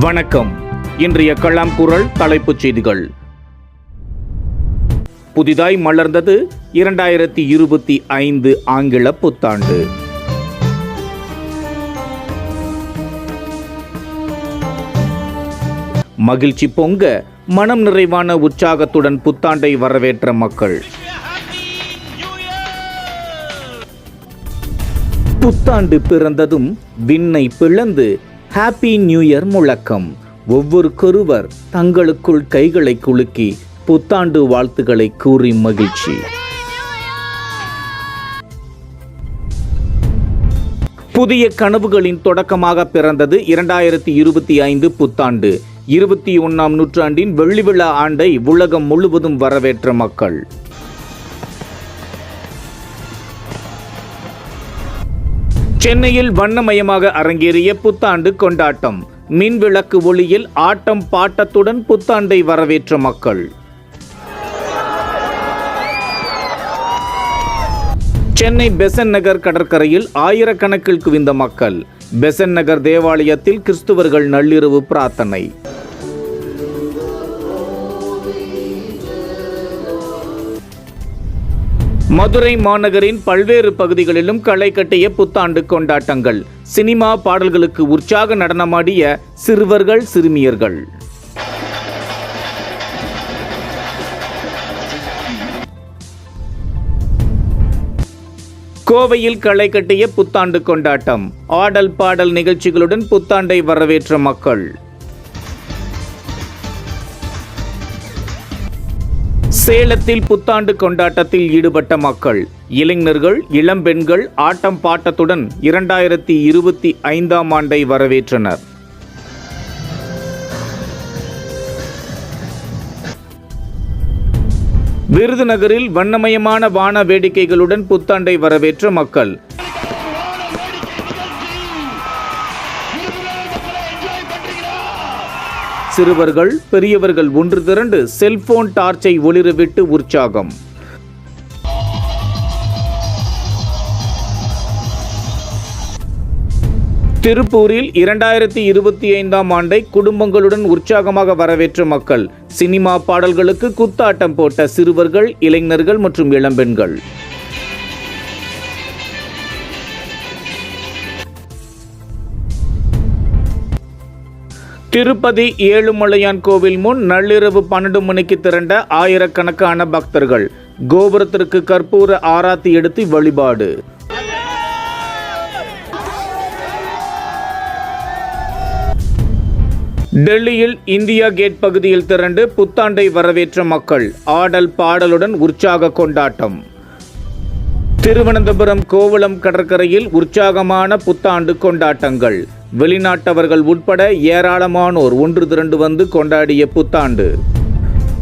வணக்கம். இன்றைய கள்ளாம் குரல் தலைப்புச் செய்திகள். புதிதாய் மலர்ந்தது இரண்டாயிரத்தி இருபத்தி ஐந்து ஆங்கில புத்தாண்டு. மகிழ்ச்சி பொங்க மனம் நிறைவான உற்சாகத்துடன் புத்தாண்டை வரவேற்ற மக்கள். புத்தாண்டு பிறந்ததும் விண்ணை பிளந்து ஹாப்பி நியூ இயர் முழக்கம். ஒவ்வொரு கருவர் தங்களுக்குள் கைகளை குலுக்கி புத்தாண்டு வாழ்த்துக்களை கூறி மகிழ்ச்சி. புதிய கனவுகளின் தொடக்கமாக பிறந்தது இரண்டாயிரத்தி இருபத்தி ஐந்து புத்தாண்டு. இருபத்தி ஒன்றாம் நூற்றாண்டின் வெள்ளி விழா ஆண்டை உலகம் முழுவதும் வரவேற்ற மக்கள். சென்னையில் வண்ணமயமாக அரங்கேறிய புத்தாண்டு கொண்டாட்டம். மின் விளக்கு ஒளியில் ஆட்டம் பாட்டத்துடன் புத்தாண்டை வரவேற்ற மக்கள். சென்னை பெசன் நகர் கடற்கரையில் ஆயிரக்கணக்கில் குவிந்த மக்கள். பெசன் நகர் தேவாலயத்தில் கிறிஸ்துவர்கள் நள்ளிரவு பிரார்த்தனை. மதுரை மாநகரின் பல்வேறு பகுதிகளிலும் களை கட்டிய புத்தாண்டு கொண்டாட்டங்கள். சினிமா பாடல்களுக்கு உற்சாக நடனமாடிய சிறுவர்கள் சிறுமியர்கள். கோவையில் களை கட்டிய புத்தாண்டு கொண்டாட்டம். ஆடல் பாடல் நிகழ்ச்சிகளுடன் புத்தாண்டை வரவேற்ற மக்கள். சேலத்தில் புத்தாண்டு கொண்டாட்டத்தில் ஈடுபட்ட மக்கள். இளைஞர்கள் இளம்பெண்கள் ஆட்டம் பாட்டத்துடன் இரண்டாயிரத்தி இருபத்தி ஐந்தாம் ஆண்டை வரவேற்றனர். விருதுநகரில் வண்ணமயமான வான வேடிக்கைகளுடன் புத்தாண்டை வரவேற்ற மக்கள். சிறுவர்கள் பெரியவர்கள் ஒன்று திரண்டு செல்போன் டார்ச்சை ஒளிரவிட்டு உற்சாகம். திருப்பூரில் இரண்டாயிரத்தி இருபத்தி ஐந்தாம் ஆண்டை குடும்பங்களுடன் உற்சாகமாக வரவேற்ற மக்கள் சினிமா பாடல்களுக்கு குத்தாட்டம் போட்ட சிறுவர்கள் இளைஞர்கள் மற்றும் இளம்பெண்கள். திருப்பதி ஏழுமலையான் கோவில் முன் நள்ளிரவு பன்னெண்டு மணிக்கு திரண்ட ஆயிரக்கணக்கான பக்தர்கள் கோபுரத்திற்கு கற்பூர ஆராத்தி எடுத்து வழிபாடு. டெல்லியில் இந்தியா கேட் பகுதியில் திரண்டு புத்தாண்டை வரவேற்ற மக்கள் ஆடல் பாடலுடன் உற்சாக கொண்டாட்டம். திருவனந்தபுரம் கோவளம் கடற்கரையில் உற்சாகமான புத்தாண்டு கொண்டாட்டங்கள். வெளிநாட்டவர்கள் உட்பட ஏராளமானோர் ஒன்று திரண்டு வந்து கொண்டாடிய புத்தாண்டு.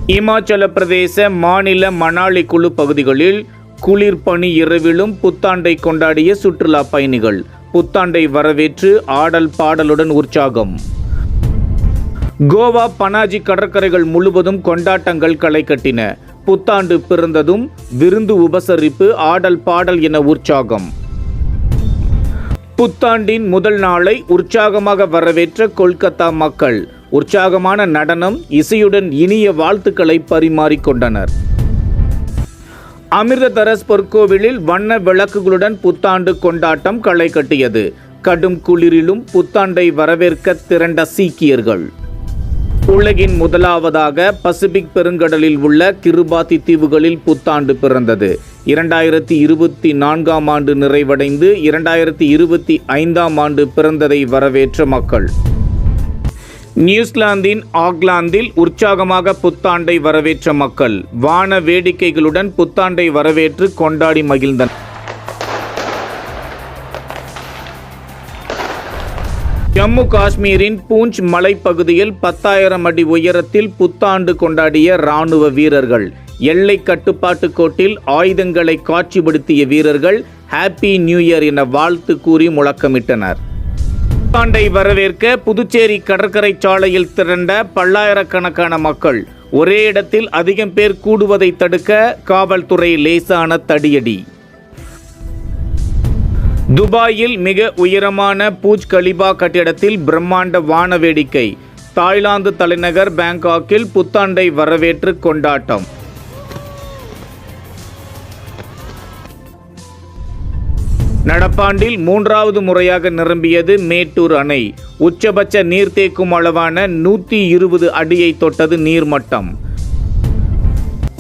இமாச்சல பிரதேச மாநில மணாலி குழு பகுதிகளில் குளிர் பனி இரவிலும் புத்தாண்டை கொண்டாடிய சுற்றுலா பயணிகள் புத்தாண்டை வரவேற்று ஆடல் பாடலுடன் உற்சாகம். கோவா பனாஜி கடற்கரைகள் முழுவதும் கொண்டாட்டங்கள் களை கட்டின. புத்தாண்டு பிறந்ததும் விருந்து உபசரிப்பு ஆடல் பாடல் என உற்சாகம். புத்தாண்டின் முதல் நாளை உற்சாகமாக வரவேற்ற கொல்கத்தா மக்கள். உற்சாகமான நடனம் இசையுடன் இனிய வாழ்த்துக்களை பரிமாறிக்கொண்டனர் அமிர்ததரஸ் பொற்கோவிலில் வண்ண விளக்குகளுடன் புத்தாண்டு கொண்டாட்டம் களை கட்டியது. கடும் குளிரிலும் புத்தாண்டை வரவேற்க திரண்ட சீக்கியர்கள். உலகின் முதலாவதாக பசிபிக் பெருங்கடலில் உள்ள கிருபாத்தி தீவுகளில் புத்தாண்டு பிறந்தது. இரண்டாயிரத்தி இருபத்தி நான்காம் ஆண்டு நிறைவடைந்து இரண்டாயிரத்தி இருபத்தி ஐந்தாம் ஆண்டு பிறந்ததை வரவேற்ற மக்கள். நியூசிலாந்தின் ஆக்லாந்தில் உற்சாகமாக புத்தாண்டை வரவேற்ற மக்கள். வான வேடிக்கைகளுடன் புத்தாண்டை வரவேற்று கொண்டாடி மகிழ்ந்தனர். ஜம்மு காஷ்மீரின் பூஞ்ச் மலைப்பகுதியில் பத்தாயிரம் அடி உயரத்தில் புத்தாண்டு கொண்டாடிய ராணுவ வீரர்கள். எல்லை கட்டுப்பாட்டு கோட்டில் ஆயுதங்களை காட்சிப்படுத்திய வீரர்கள் ஹாப்பி நியூ இயர் என வாழ்த்து கூறி முழக்கமிட்டனர். புத்தாண்டை வரவேற்க புதுச்சேரி கடற்கரை சாலையில் திரண்ட பல்லாயிரக்கணக்கான மக்கள். ஒரே இடத்தில் அதிகம் பேர் கூடுவதை தடுக்க காவல்துறை லேசான தடியடி. துபாயில் மிக உயரமான பூஜ் கலிபா கட்டிடத்தில் பிரம்மாண்ட வான வேடிக்கை. தாய்லாந்து தலைநகர் பேங்காக்கில் புத்தாண்டை வரவேற்று கொண்டாட்டம். நடப்பாண்டில் மூன்றாவது முறையாக நிரம்பியது மேட்டூர் அணை. உச்சபட்ச நீர்த்தேக்கும் அளவான நூற்றி இருபது அடியை தொட்டது நீர்மட்டம்.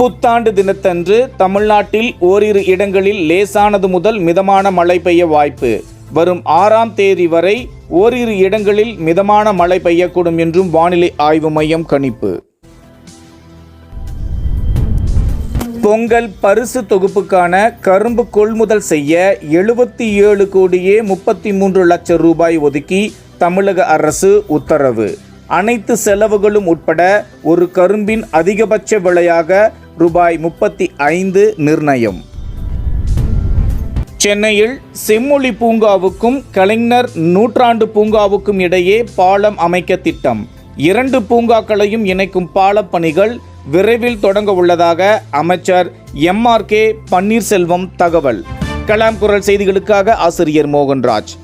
புத்தாண்டு தினத்தன்று தமிழ்நாட்டில் ஓரிரு இடங்களில் லேசானது முதல் மிதமான மழை பெய்ய வாய்ப்பு. வரும் ஆறாம் தேதி வரை ஓரிரு இடங்களில் மிதமான மழை பெய்யக்கூடும் என்றும் வானிலை ஆய்வு மையம் கணிப்பு. பொங்கல் பரிசு தொகுப்புக்கான கரும்பு கொள்முதல் செய்ய எழுபத்தி ஏழு கோடியே முப்பத்தி மூன்று லட்சம் ரூபாய் ஒதுக்கி தமிழக அரசு உத்தரவு. அனைத்து செலவுகளும் உட்பட ஒரு கரும்பின் அதிகபட்ச விலையாக ரூபாய் முப்பத்தி ஐந்து நிர்ணயம். சென்னையில் செம்மொழி பூங்காவுக்கும் கலைஞர் நூற்றாண்டு பூங்காவுக்கும் இடையே பாலம் அமைக்க திட்டம். இரண்டு பூங்காக்களையும் இணைக்கும் பாலப் பணிகள் விரைவில் தொடங்க உள்ளதாக அமைச்சர் எம் ஆர் கே பன்னீர்செல்வம் தகவல். கலாம் குரல் செய்திகளுக்காக ஆசிரியர் மோகன்ராஜ்.